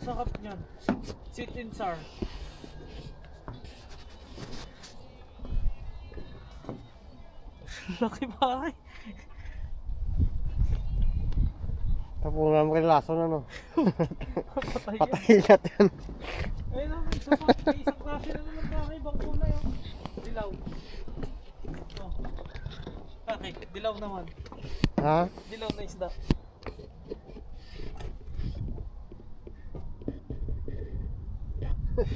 Sakap niyan. Sit in sir. Laki ba ay? Tapungan mo kay laso na no. Patay yan. Patay lahat yan. Ayun lang, isa pa, may isang klase na naman ba ibang kulay oh. Dilaw. Oh. Okay, dilaw naman. Ha? Dilaw na isda. Ay,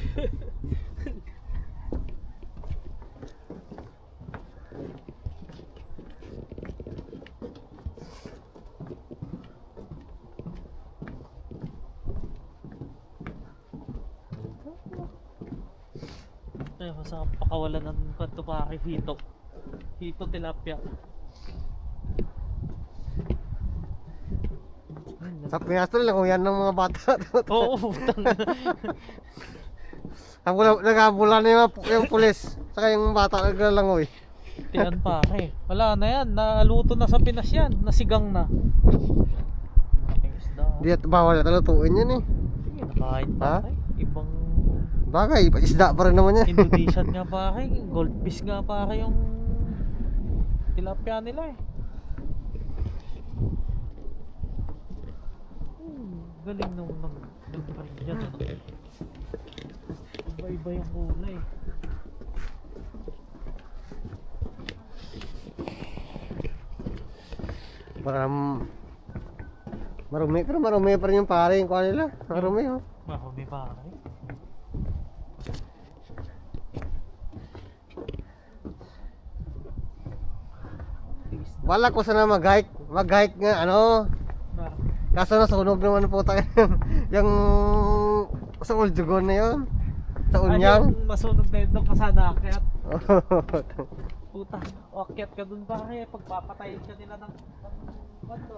masarap pakawalan ng kanto pare hito. Hito tilapia. Sa Pinas lang kung yan ng mga bata. Oo, putang wala, nagabula na yung, yung pulis. Saka yung bata naglalangoy. Tiyan pare. Wala na yan. Naluto na sa Pinas yan. Nasigang na. Di at bawal na talutuin yan eh. Sige, nakain Ha? pare. Ibang Bagay, isda pa rin naman yan. Indonesian nga pare. Goldfish nga pare yung tilapia nila eh. Hmm, galing nung nag nag dyan ano. Iba-iba yung kulay. Parang marumi, pero marumi pa rin yung pare yung kuha nila. Marumi oh. Marami pare. Wala ko sana mag-hike. Mag-hike nga ano. Kaso nasunog naman po tayo yung sa Uljugon na yun. Unyang. yung masunog na yun doon ka sana akyat. Puta, akyat ka dun pa kaya pagpapatayin ka nila ng ano,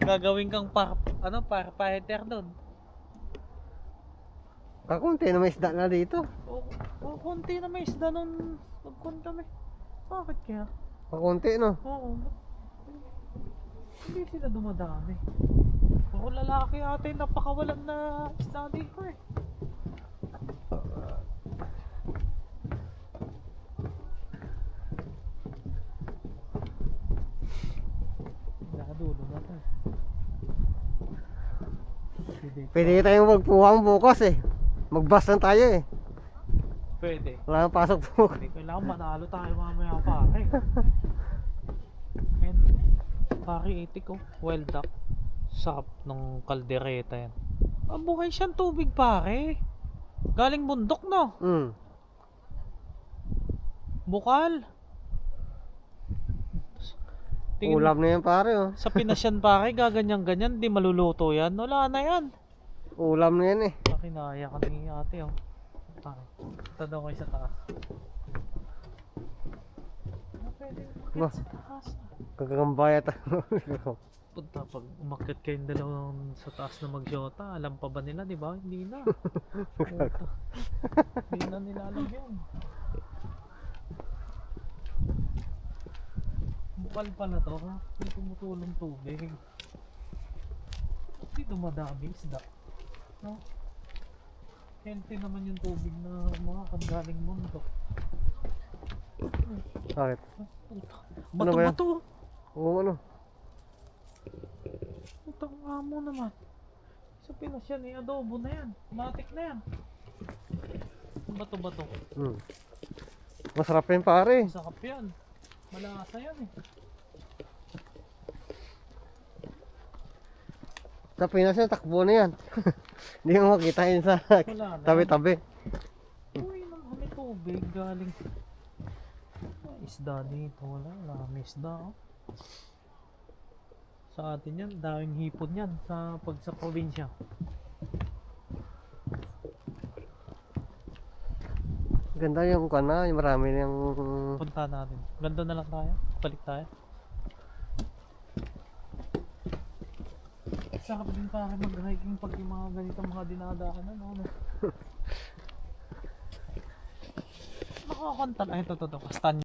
gagawin kang par, ano, para fighter doon. Kakunti na may isda na dito. O, o konti na may isda nung nagkunta may. Bakit kaya? Kakunti no. Oo. Hindi sila dumadami. Puro lalaki ate napakawalan na isda dito eh. Nakadulo na to. Pwede. Pwede tayong magpuwang bukas eh. Magbas lang tayo eh. Pwede. Wala nang pasok bukas. Hindi kailangan manalo tayo mamaya pare. Pare itik ko. Well duck. Sarap ng kaldereta yan. Ah, buhay siyang tubig pare. Galing bundok no. Hmm. Bukal. Tingin Ulam na yan pare oh. sa Pinas yan pare, gaganyan-ganyan, di maluluto yan. Wala na yan. Ulam na yan eh. Pakinaya ka ni ate oh. Pare, ito daw kayo sa taas. Ah, pwede umakyat sa taas. Kagagambaya tayo. Punta pag umakyat kayong dalawang sa taas na magsyota, alam pa ba nila, di ba? Hindi na. Hindi na nila alam yun. Bukal pala to, ha? Hindi tumutulong tubig. Hindi dumadami isda. No? Healthy naman yung tubig na mga kagaling mundo. Bakit? Bato Ano bato. Oo ano. Putang amo naman. Sa Pinas yan eh, adobo na yan. Matik na yan. Bato-bato. Hmm. Masarap yan pare. Masakap yan. Malasa yan eh. Sa Pinas yan, takbo na yan. Hindi mo makita yun sa Wala na. tabi-tabi. Uy, nang kami tubig galing. May isda dito. Wala, wala may isda oh. Sa atin yan, daming hipon yan sa pag sa probinsya. Ganda yung kana, yung marami yung Punta natin. Ganda na lang tayo. Balik tayo. Sarap din para mag-hiking pag yung mga ganitong mga dinadaanan. Ano? Nakakanta na. Ito, ito, ito. Kastan